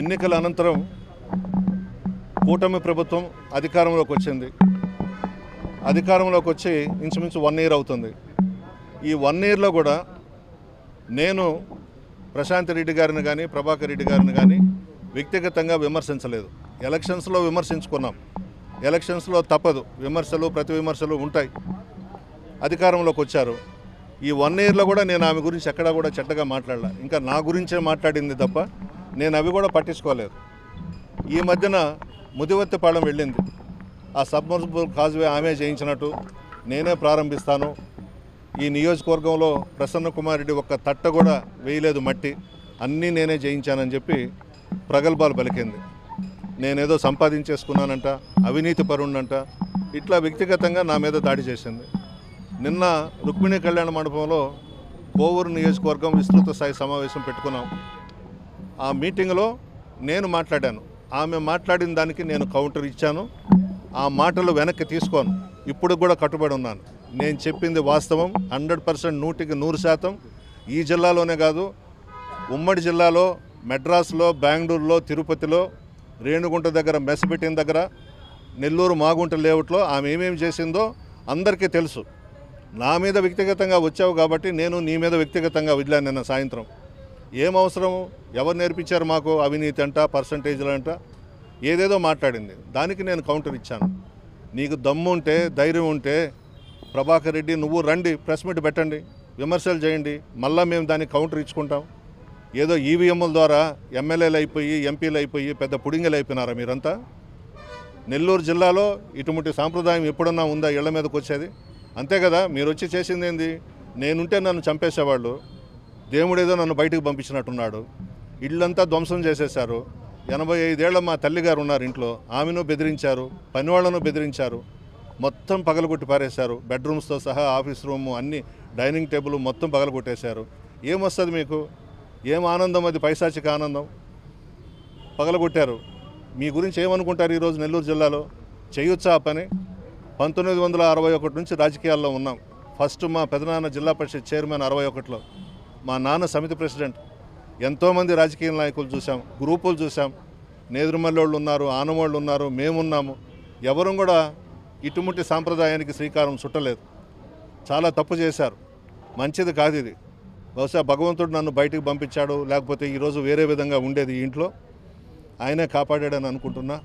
ఎన్నికల అనంతరం కూటమి ప్రభుత్వం అధికారంలోకి వచ్చింది. అధికారంలోకి వచ్చి ఇంచుమించు వన్ ఇయర్ అవుతుంది. ఈ వన్ ఇయర్లో కూడా నేను ప్రశాంత్ రెడ్డి గారిని కానీ ప్రభాకర్ రెడ్డి గారిని కానీ వ్యక్తిగతంగా విమర్శించలేదు. ఎలక్షన్స్లో విమర్శించుకున్నాం. ఎలక్షన్స్లో తప్పదు. విమర్శలు ప్రతి విమర్శలు ఉంటాయి. అధికారంలోకి వచ్చారు. ఈ వన్ ఇయర్లో కూడా నేను ఆమె గురించి ఎక్కడా కూడా చెడ్డగా మాట్లాడలే. ఇంకా నా గురించే మాట్లాడింది తప్ప నేను అవి కూడా పట్టించుకోలేదు. ఈ మధ్యన ముదివత్తిపాళెం వెళ్ళింది. ఆ సబ్మర్సిబుల్ కాజ్వే ఆమె చేయించినట్టు నేనే ప్రారంభిస్తాను. ఈ నియోజకవర్గంలో ప్రసన్న కుమార్ రెడ్డి ఒక్క తట్ట కూడా వేయలేదు మట్టి. అన్నీ నేనే చేయించానని చెప్పి ప్రగల్భాలు పలికింది. నేనేదో సంపాదించేసుకున్నానంట అవినీతి పరుణ్ణంట ఇట్లా వ్యక్తిగతంగా నా మీద దాడి చేసింది. నిన్న రుక్మిణి కళ్యాణ మండపంలో కోవూరు నియోజకవర్గం విస్తృత స్థాయి సమావేశం పెట్టుకున్నాం. ఆ మీటింగ్లో నేను మాట్లాడాను. ఆమె మాట్లాడిన దానికి నేను కౌంటర్ ఇచ్చాను. ఆ మాటలు వెనక్కి తీసుకోను. ఇప్పుడు కూడా కట్టుబడి ఉన్నాను. నేను చెప్పింది వాస్తవం. హండ్రెడ్ పర్సెంట్ నూటికి నూరు శాతం ఈ జిల్లాలోనే కాదు ఉమ్మడి జిల్లాలో మెడ్రాస్లో బెంగళూరులో తిరుపతిలో రేణుగుంట దగ్గర మెస్ దగ్గర నెల్లూరు మాగుంట లేఅవుట్లో ఆమె ఏమేమి చేసిందో అందరికీ తెలుసు. నా మీద వ్యక్తిగతంగా వచ్చావు కాబట్టి నేను నీ మీద వ్యక్తిగతంగా వదిలాను నిన్న సాయంత్రం. ఏం అవసరము ఎవరు నేర్పించారు మాకు అవినీతి అంట పర్సంటేజ్లు అంట? ఏదేదో మాట్లాడింది. దానికి నేను కౌంటర్ ఇచ్చాను. నీకు దమ్ము ఉంటే ధైర్యం ఉంటే ప్రభాకర్ రెడ్డి నువ్వు రండి ప్రెస్ మీట్ పెట్టండి విమర్శలు చేయండి మళ్ళీ మేము దానికి కౌంటర్ ఇచ్చుకుంటాం. ఏదో ఈవీఎంల ద్వారా ఎమ్మెల్యేలు అయిపోయి ఎంపీలు అయిపోయి పెద్ద పుడింగలు అయిపోయినారా మీరంతా? నెల్లూరు జిల్లాలో ఇటువంటి సాంప్రదాయం ఎప్పుడన్నా ఉందా? ఇళ్ళ మీదకి వచ్చేది? అంతే కదా మీరు వచ్చి చేసింది ఏంది? నేనుంటే నన్ను చంపేసేవాళ్ళు. దేవుడేదో నన్ను బయటకు పంపించినట్టున్నాడు. ఇళ్ళంతా ధ్వంసం చేసేశారు. ఎనభై ఐదేళ్ళ మా తల్లిగారు ఉన్నారు ఇంట్లో. ఆమెను బెదిరించారు పనివాళ్ళను బెదిరించారు. మొత్తం పగలగొట్టి పారేశారు. బెడ్రూమ్స్తో సహా ఆఫీస్ రూము అన్ని డైనింగ్ టేబుల్ మొత్తం పగలగొట్టేశారు. ఏమొస్తుంది మీకు? ఏం ఆనందం అది? పైశాచిక ఆనందం? పగలగొట్టారు. మీ గురించి ఏమనుకుంటారు ఈరోజు నెల్లూరు జిల్లాలో? చేయొచ్చా పని? పంతొమ్మిది వందల అరవై ఒకటి నుంచి రాజకీయాల్లో ఉన్నాం. ఫస్ట్ మా పెదనాన్న జిల్లా పరిషత్ చైర్మన్ అరవై ఒకటిలో. మా నాన్న సమితి ప్రెసిడెంట్. ఎంతోమంది రాజకీయ నాయకులు చూసాం గ్రూపులు చూసాం నేదురుమల్లోళ్ళు ఉన్నారు ఆనవాళ్ళు ఉన్నారు మేమున్నాము. ఎవరూ కూడా ఇటువంటి సాంప్రదాయానికి శ్రీకారం చుట్టలేదు. చాలా తప్పు చేశారు. మంచిది కాదు ఇది. బహుశా భగవంతుడు నన్ను బయటికి పంపించాడు లేకపోతే ఈరోజు వేరే విధంగా ఉండేది ఇంట్లో. ఆయనే కాపాడాడని అనుకుంటున్నా.